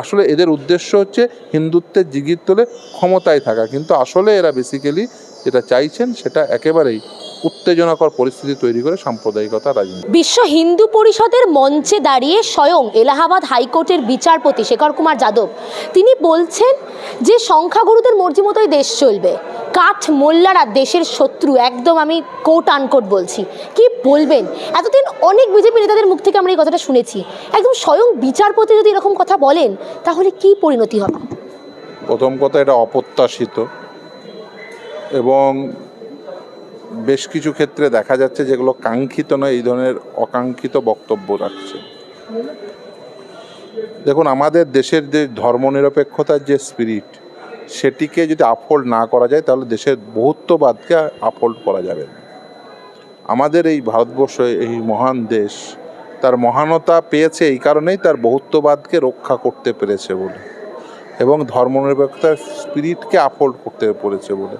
আসলে এদের উদ্দেশ্য হচ্ছে হিন্দুত্বের জিগির তোলে ক্ষমতায় থাকা। কিন্তু আসলে এরা বেসিক্যালি যেটা চাইছেন সেটা একেবারেই উত্তেজনাকর পরিস্থিতি তৈরি করে সাম্প্রদায়িকতা রাজনীতি। বিশ্ব হিন্দু পরিষদের মঞ্চে দাঁড়িয়ে স্বয়ং এলাহাবাদ হাইকোর্টের বিচারপতি শেখর কুমার যাদব, তিনি বলছেন যে সংখ্যাগুরুদের মর্জি মতোই দেশ চলবে। কাঠ মোল্লারা দেশের শত্রু, একদম আমি কোট আনকোট বলছি। কি বলবেন? এতদিন অনেক বিজেপি নেতাদের মুখ থেকে আমরা এই কথাটা শুনেছি। একদম স্বয়ং বিচারপতি যদি এরকম কথা বলেন, তাহলে কি পরিণতি হবে? প্রথম কথা, এটা অপ্রত্যাশিত। এবং বেশ কিছু ক্ষেত্রে দেখা যাচ্ছে যেগুলো কাঙ্ক্ষিত নয়, এই ধরনের অকাঙ্ক্ষিত বক্তব্য রাখছে। দেখুন, আমাদের দেশের যে ধর্মনিরপেক্ষতার যে স্পিরিট সেটিকে যদি আপহোল্ড না করা যায়, তাহলে দেশের বহুত্ববাদকে আপহোল্ড করা যাবে। আমাদের এই ভারতবর্ষ, এই মহান দেশ, তার মহানতা পেয়েছে এই কারণেই তার বহুত্ববাদকে রক্ষা করতে পেরেছে বলে এবং ধর্মনিরপেক্ষতার স্পিরিটকে আপহোল্ড করতে পেরেছে বলে।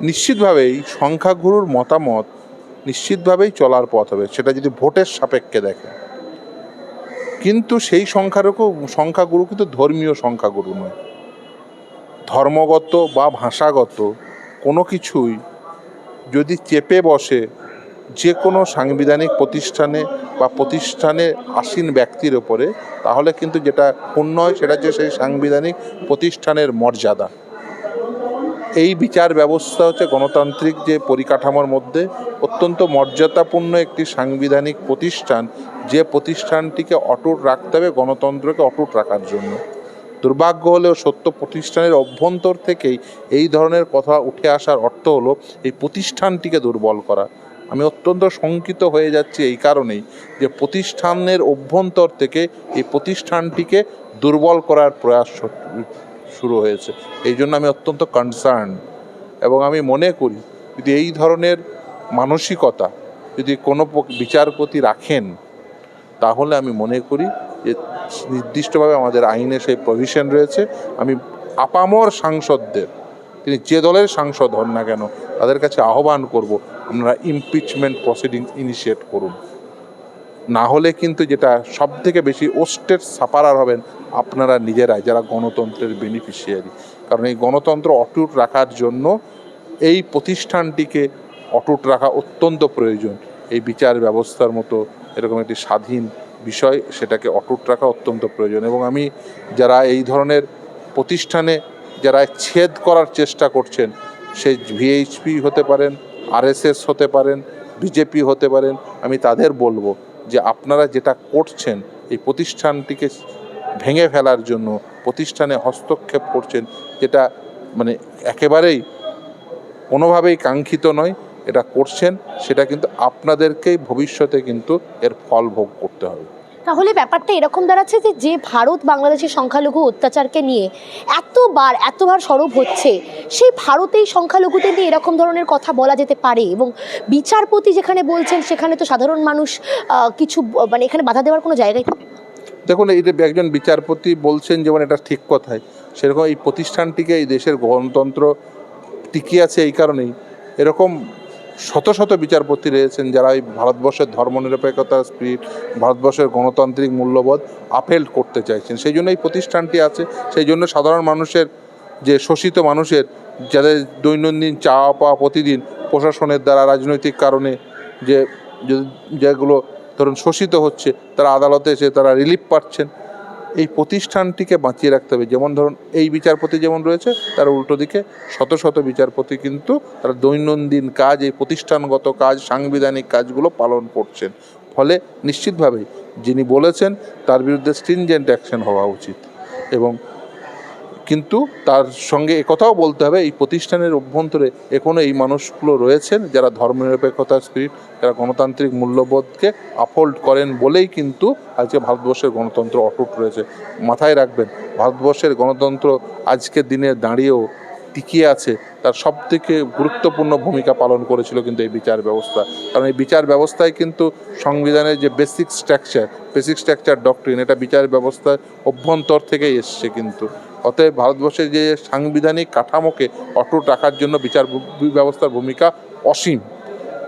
নিশ্চিতভাবেই সংখ্যাগুরুর মতামত নিশ্চিতভাবেই চলার পথ হবে, সেটা যদি ভোটের সাপেক্ষে দেখে। কিন্তু সেই সংখ্যারকু সংখ্যাগুরু কিন্তু ধর্মীয় সংখ্যাগুরু নয়। ধর্মগত বা ভাষাগত কোনো কিছুই যদি চেপে বসে যে কোনো সাংবিধানিক প্রতিষ্ঠানে বা প্রতিষ্ঠানে আসীন ব্যক্তির ওপরে তাহলে কিন্তু যেটা পূর্ণ হয় সেটা হচ্ছে সেই সাংবিধানিক প্রতিষ্ঠানের মর্যাদা। এই বিচার ব্যবস্থা হচ্ছে গণতান্ত্রিক যে পরিকাঠামোর মধ্যে অত্যন্ত মর্যাদাপূর্ণ একটি সাংবিধানিক প্রতিষ্ঠান, যে প্রতিষ্ঠানটিকে অটুট রাখতে হবে গণতন্ত্রকে অটুট রাখার জন্য। দুর্ভাগ্য হলেও সত্য প্রতিষ্ঠানের অভ্যন্তর থেকেই এই ধরনের কথা উঠে আসার অর্থ হলো এই প্রতিষ্ঠানটিকে দুর্বল করা। আমি অত্যন্ত শঙ্কিত হয়ে যাচ্ছি এই কারণেই যে প্রতিষ্ঠানের অভ্যন্তর থেকে এই প্রতিষ্ঠানটিকে দুর্বল করার প্রয়াস শুরু হয়েছে। এই জন্য আমি অত্যন্ত কনসার্ন এবং আমি মনে করি যদি এই ধরনের মানসিকতা যদি কোনো বিচারপতি রাখেন, তাহলে আমি মনে করি যে নির্দিষ্টভাবে আমাদের আইনে সেই প্রভিশন রয়েছে। আমি আপামর সাংসদদের, তিনি যে দলের সাংসদ হন না কেন, তাদের কাছে আহ্বান করব, আপনারা ইমপিচমেন্ট প্রসিডিং ইনিশিয়েট করুন। না হলে কিন্তু যেটা সব থেকে বেশি ওস্টের সাপারার হবেন আপনারা নিজেরাই, যারা গণতন্ত্রের বেনিফিশিয়ারি কারণ এই গণতন্ত্র অটুট রাখার জন্য এই প্রতিষ্ঠানটিকে অটুট রাখা অত্যন্ত প্রয়োজন। এই বিচার ব্যবস্থার মতো এরকম একটি স্বাধীন বিষয়, সেটাকে অটুট রাখা অত্যন্ত প্রয়োজন এবং আমি যারা এই ধরনের প্রতিষ্ঠানে যারা ছেদ করার চেষ্টা করছেন, সে ভিএইচপি হতে পারেন আরএসএস হতে পারেন বিজেপি হতে পারেন, আমি তাদের বলব যে আপনারা যেটা করছেন, এই প্রতিষ্ঠানটিকে ভেঙে ফেলার জন্য, প্রতিষ্ঠানে হস্তক্ষেপ করছেন, যেটা মানে একেবারেই কোনোভাবেই কাঙ্ক্ষিত নয়, এটা করছেন, সেটা কিন্তু আপনাদেরকেই ভবিষ্যতে কিন্তু এর ফল ভোগ করতে হবে। তাহলে ব্যাপারটা এরকম দাঁড়াচ্ছে যে যে ভারত বাংলাদেশের সংখ্যালঘু অত্যাচারকে নিয়ে এতবার এতবার সরব হচ্ছে, সেই ভারতেই সংখ্যালঘুদের নিয়ে এরকম ধরনের কথা বলা যেতে পারে এবং বিচারপতি যেখানে বলছেন, সেখানে তো সাধারণ মানুষ কিছু মানে এখানে বাধা দেওয়ার কোনো জায়গায় দেখুন, এই যে একজন বিচারপতি বলছেন যেমন এটা ঠিক কথাই। সেরকম এই প্রতিষ্ঠানটিকে এই দেশের গণতন্ত্র টিকিয়ে আছে এই কারণেই। এরকম শত শত বিচারপতি রয়েছেন যারা এই ভারতবর্ষের ধর্মনিরপেক্ষতার স্পিরিট, ভারতবর্ষের গণতান্ত্রিক মূল্যবোধ আপেল করতে চাইছেন। সেই জন্য এই প্রতিষ্ঠানটি আছে। সেই জন্য সাধারণ মানুষের, যে শোষিত মানুষের, যাদের দৈনন্দিন চাওয়া পাওয়া প্রতিদিন প্রশাসনের দ্বারা রাজনৈতিক কারণে যে যেগুলো ধরুন শোষিত হচ্ছে, তারা আদালতে এসে তারা রিলিফ পাচ্ছেন। এই প্রতিষ্ঠানটিকে বাঁচিয়ে রাখতে হবে। যেমন ধরুন, এই বিচারপতি যেমন রয়েছে, তার উল্টো দিকে শত শত বিচারপতি কিন্তু তারা দৈনন্দিন কাজ, এই প্রতিষ্ঠানগত কাজ, সাংবিধানিক কাজগুলো পালন করছেন। ফলে নিশ্চিতভাবেই যিনি বলেছেন, তার বিরুদ্ধে স্ট্রিনজেন্ট অ্যাকশন হওয়া উচিত। এবং কিন্তু তার সঙ্গে একথাও বলতে হবে, এই প্রতিষ্ঠানের অভ্যন্তরে এখনও এই মানুষগুলো রয়েছেন যারা ধর্মনিরপেক্ষতার স্পিরিট যারা গণতান্ত্রিক মূল্যবোধকে আপহোল্ড করেন বলেই কিন্তু আজকে ভারতবর্ষের গণতন্ত্র অটুট রয়েছে। মাথায় রাখবেন, ভারতবর্ষের গণতন্ত্র আজকের দিনে দাঁড়িয়েও টিকিয়ে আছে, তার সব থেকে গুরুত্বপূর্ণ ভূমিকা পালন করেছিল কিন্তু এই বিচার ব্যবস্থা। কারণ এই বিচার ব্যবস্থায় কিন্তু সংবিধানের যে basic structure basic structure doctrine এটা বিচার ব্যবস্থার অভ্যন্তর থেকেই এসছে কিন্তু। অতএব ভারতবর্ষের যে সাংবিধানিক কাঠামোকে অটুট রাখার জন্য বিচার ব্যবস্থার ভূমিকা অসীম।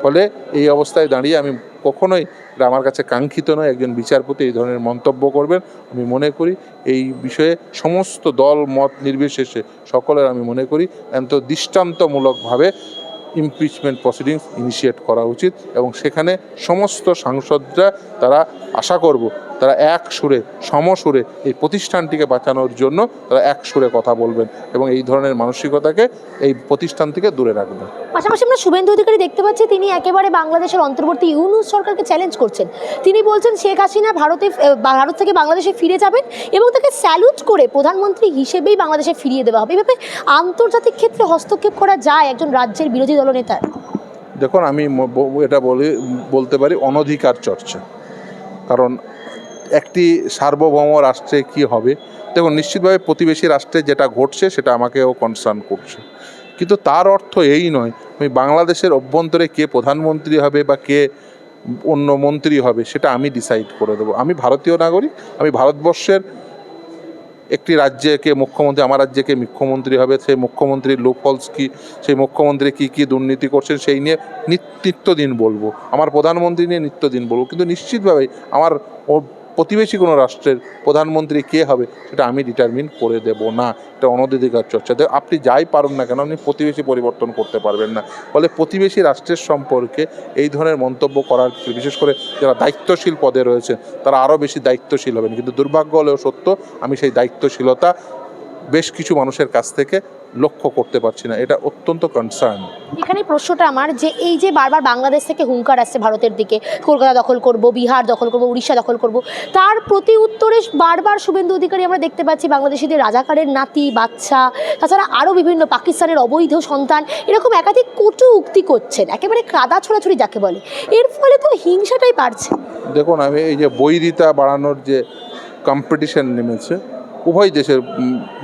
ফলে এই অবস্থায় দাঁড়িয়ে আমি কখনোই আমার কাছে কাঙ্ক্ষিত নয়, একজন বিচারপতি এই ধরনের মন্তব্য করবেন। আমি মনে করি এই বিষয়ে সমস্ত দল, মত নির্বিশেষে সকলের আমি মনে করি অন্ত দৃষ্টান্তমূলকভাবে ইমপিচমেন্ট প্রসিডিংস ইনিশিয়েট করা উচিত এবং সেখানে সমস্ত সাংসদরা তারা আশা করব তারা এক সুরে, সমসুরে এই প্রতিষ্ঠানটিকে বাঁচানোর জন্য তারা এক সুরে কথা বলবেন এবং এই ধরনের মানসিকতাকে এই প্রতিষ্ঠান থেকে দূরে রাখবেন। পাশাপাশি আমরা শুভেন্দু অধিকারী দেখতে পাচ্ছি, তিনি একেবারে বাংলাদেশের অন্তর্বর্তী ইউনুস সরকারকে চ্যালেঞ্জ করছেন। তিনি বলছেন, শেখ হাসিনা ভারতে ভারত থেকে বাংলাদেশে ফিরে যাবেন এবং তাকে স্যালুট করে প্রধানমন্ত্রী হিসেবেই বাংলাদেশে ফিরিয়ে দেওয়া হবে। এভাবে আন্তর্জাতিক ক্ষেত্রে হস্তক্ষেপ করা যায় একজন রাজ্যের বিরোধী দলনেতার। দেখুন, আমি এটা বলি, বলতে পারি অনধিকার চর্চা। কারণ একটি সার্বভৌম রাষ্ট্রে কি হবে? দেখুন, নিশ্চিতভাবে প্রতিবেশী রাষ্ট্রে যেটা ঘটছে, সেটা আমাকেও কনসার্ন করছে। কিন্তু তার অর্থ এই নয়, আমি বাংলাদেশের অভ্যন্তরে কে প্রধানমন্ত্রী হবে বা কে অন্য মন্ত্রী হবে, সেটা আমি ডিসাইড করে দেবো। আমি ভারতীয় নাগরিক, আমি ভারতবর্ষের একটি রাজ্যে কে মুখ্যমন্ত্রী, আমার রাজ্যে কে মুখ্যমন্ত্রী হবে, সেই মুখ্যমন্ত্রীর লুফলস কী, সেই মুখ্যমন্ত্রী কি কি দুর্নীতি করছেন সেই নিয়ে নিত্য দিন বলব। আমার প্রধানমন্ত্রী নিয়ে নিত্য দিন বলব। কিন্তু নিশ্চিতভাবেই আমার প্রতিবেশী কোনো রাষ্ট্রের প্রধানমন্ত্রী কে হবে, সেটা আমি ডিটারমিন করে দেব না। এটা অনধিকার চর্চা। আপনি যাই পারুন না কেন, আপনি প্রতিবেশী পরিবর্তন করতে পারবেন না। ফলে প্রতিবেশী রাষ্ট্রের সম্পর্কে এই ধরনের মন্তব্য করার বিশেষ করে যারা দায়িত্বশীল পদে রয়েছেন, তারা আরও বেশি দায়িত্বশীল হবেন। কিন্তু দুর্ভাগ্য হলেও সত্য, আমি সেই দায়িত্বশীলতা বেশ কিছু মানুষের কাছ থেকে লক্ষ্য করতে পারছি না। এটা অত্যন্ত কনসার্ন এখানে প্রশ্নটা আমার যে এই যে বারবার বাংলাদেশ থেকে হুঙ্কার আসছে ভারতের দিকে কলকাতা দখল করব বিহার দখল করব উড়িষ্যা দখল করব তার প্রতি উত্তরে বারবার শুভেন্দু অধিকারী আমরা দেখতে পাচ্ছি বাংলাদেশিদের রাজাকারের নাতি বাচ্চা তাছাড়া আরও বিভিন্ন পাকিস্তানের অবৈধ সন্তান এরকম একাধিক কটু উক্তি করছেন একেবারে কাদা ছোড়াছুড়ি যাকে বলে। এর ফলে তো হিংসাটাই বাড়ছে। দেখুন আমি এই যে বৈরিতা বাড়ানোর যে কম্পিটিশন নেমেছে উভয় দেশের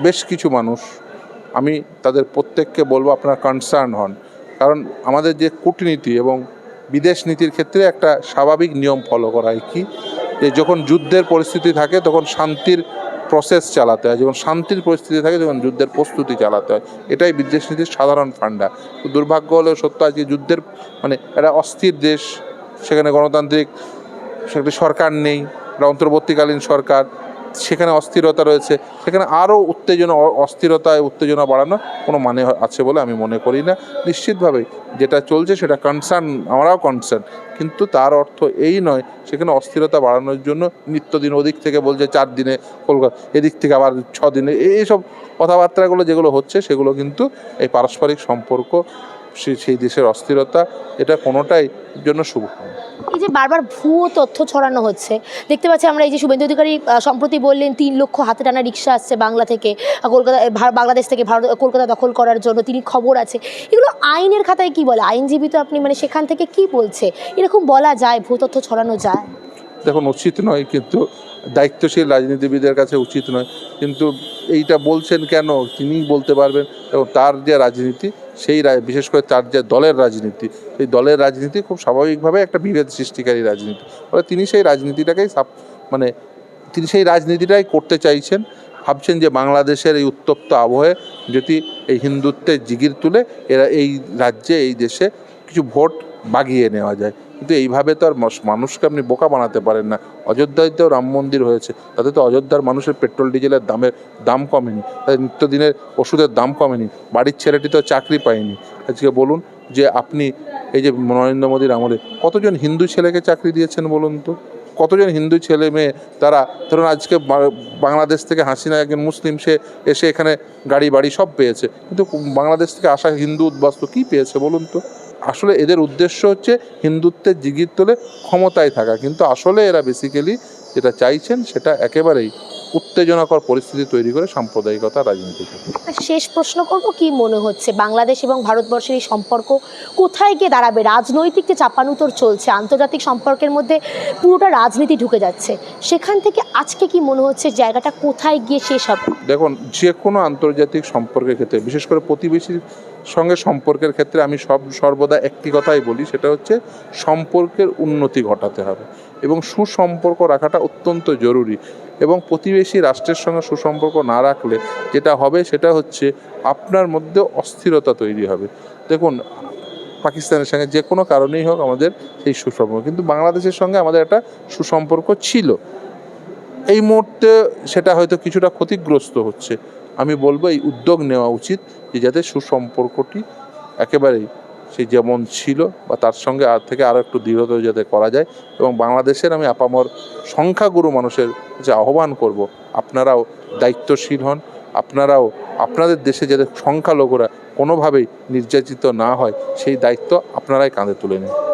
বেশ কিছু মানুষ, আমি তাদের প্রত্যেককে বলব আপনারা কনসার্ন হন। কারণ আমাদের যে কূটনীতি এবং বিদেশ নীতির ক্ষেত্রে একটা স্বাভাবিক নিয়ম ফলো করা কি? যে যখন যুদ্ধের পরিস্থিতি থাকে, তখন শান্তির প্রসেস চালাতে হয়। যখন শান্তির পরিস্থিতি থাকে, তখন যুদ্ধের প্রস্তুতি চালাতে হয়। এটাই বিদেশ নীতির সাধারণ ফান্ডা। তো দুর্ভাগ্য হলেও সত্য আজকে যুদ্ধের মানে একটা অস্থির দেশ, সেখানে গণতান্ত্রিক, সেখানে সরকার নেই অন্তর্বর্তীকালীন সরকার সেখানে অস্থিরতা রয়েছে, সেখানে আরও উত্তেজনা অস্থিরতায় উত্তেজনা বাড়ানো কোনো মানে আছে বলে আমি মনে করি না। নিশ্চিতভাবে যেটা চলছে সেটা কনসার্ন আমরাও কনসার্ন কিন্তু তার অর্থ এই নয়, সেখানে অস্থিরতা বাড়ানোর জন্য নিত্যদিন ওদিক থেকে বলছে চার দিনে কলকাতা এদিক থেকে আবার ছ দিনে এই- এইসব কথাবার্তাগুলো যেগুলো হচ্ছে সেগুলো কিন্তু এই পারস্পরিক সম্পর্ক সেই দেশের অস্থিরতা এটা কোনোটাই জন্য শুভ এই যে বারবার ভুয়ো তথ্য ছড়ানো হচ্ছে দেখতে পাচ্ছি আমরা এই যে শুভেন্দু অধিকারী সম্প্রতি বললেন তিন লক্ষ হাতে টানা রিক্সা আসছে বাংলা থেকে কলকাতা বাংলাদেশ থেকে ভারত কলকাতা দখল করার জন্য তিনি খবর আছে। এগুলো আইনের খাতায় কি বলে? আইনজীবী তো আপনি মানে সেখান থেকে কি বলছে? এরকম বলা যায় ভুয়ো তথ্য ছড়ানো যায়? দেখুন উচিত নয় কিন্তু দায়িত্বশীল রাজনীতিবিদের কাছে উচিত নয়। কিন্তু এইটা বলছেন কেন? তিনিই বলতে পারবেন। এবং তার যে রাজনীতি সেই বিশেষ করে তার যে দলের রাজনীতি, সেই দলের রাজনীতি খুব স্বাভাবিকভাবে একটা বিভেদ সৃষ্টিকারী রাজনীতি। ফলে তিনি সেই রাজনীতিটাকেই সাপ মানে তিনি সেই রাজনীতিটাই করতে চাইছেন। ভাবছেন যে বাংলাদেশের এই উত্তপ্ত আবহে যদি এই হিন্দুত্বের জিগির তুলে এরা এই রাজ্যে, এই দেশে কিছু ভোট বাগিয়ে নেওয়া যায়। কিন্তু এইভাবে তো আর মানুষকে আপনি বোকা বানাতে পারেন না। অযোধ্যায় তো রাম মন্দির হয়েছে, তাতে তো অযোধ্যার মানুষের পেট্রোল, ডিজেলের দামের দাম কমেনি তাদের নিত্যদিনের ওষুধের দাম কমেনি, বাড়ির ছেলেটি তো চাকরি পায়নি। আজকে বলুন যে আপনি, এই যে নরেন্দ্র মোদীর আমলে কতজন হিন্দু ছেলেকে চাকরি দিয়েছেন বলুন তো? কতজন হিন্দু ছেলে মেয়ে তারা, ধরুন আজকে বাংলাদেশ থেকে হাসিনা একজন মুসলিম, সে এসে এখানে গাড়ি বাড়ি সব পেয়েছে। কিন্তু বাংলাদেশ থেকে আসা হিন্দু উদ্বাস্ত কী পেয়েছে বলুন তো? আসলে এদের উদ্দেশ্য হচ্ছে হিন্দুত্বের জিগির তোলে ক্ষমতায় থাকা। কিন্তু আসলে এরা বেসিক্যালি যেটা চাইছেন সেটা একেবারেই উত্তেজনাকর পরিস্থিতি তৈরি করে সাম্প্রদায়িকতা রাজনীতি। শেষ প্রশ্ন করব কি মনে হচ্ছে? বাংলাদেশ এবং ভারতবর্ষের এই সম্পর্ক কোথায় গিয়ে দাঁড়াবে? রাজনৈতিক যে চাপানুতর চলছে আন্তর্জাতিক সম্পর্কের মধ্যে পুরোটা রাজনীতি ঢুকে যাচ্ছে। সেখান থেকে আজকে কি মনে হচ্ছে জায়গাটা কোথায় গিয়ে শেষ হবে? দেখুন যে কোনো আন্তর্জাতিক সম্পর্কের ক্ষেত্রে বিশেষ করে প্রতিবেশীর সঙ্গে সম্পর্কের ক্ষেত্রে আমি সব, সর্বদা একটি কথাই বলি, সেটা হচ্ছে সম্পর্কের উন্নতি ঘটাতে হবে এবং সুসম্পর্ক রাখাটা অত্যন্ত জরুরি এবং প্রতিবেশী রাষ্ট্রের সঙ্গে সুসম্পর্ক না রাখলে যেটা হবে সেটা হচ্ছে আপনার মধ্যে অস্থিরতা তৈরি হবে। দেখুন, পাকিস্তানের সঙ্গে যে কোনো কারণেই হোক আমাদের এই সুসম্পর্ক, কিন্তু বাংলাদেশের সঙ্গে আমাদের একটা সুসম্পর্ক ছিল। এই মুহূর্তে সেটা হয়তো কিছুটা ক্ষতিগ্রস্ত হচ্ছে। আমি বলব এই উদ্যোগ নেওয়া উচিত যে যাতে সুসম্পর্কটি একেবারেই সেই যেমন ছিল বা তার সঙ্গে আর থেকে আরও একটু দৃঢ়তর যাতে করা যায় এবং বাংলাদেশের আমি আপামর সংখ্যাগুরু মানুষের যে আহ্বান করব, আপনারাও দায়িত্বশীল হন, আপনারাও আপনাদের দেশে যাতে সংখ্যালঘুরা কোনোভাবেই নির্যাতিত না হয়, সেই দায়িত্ব আপনারাই কাঁধে তুলে নিন।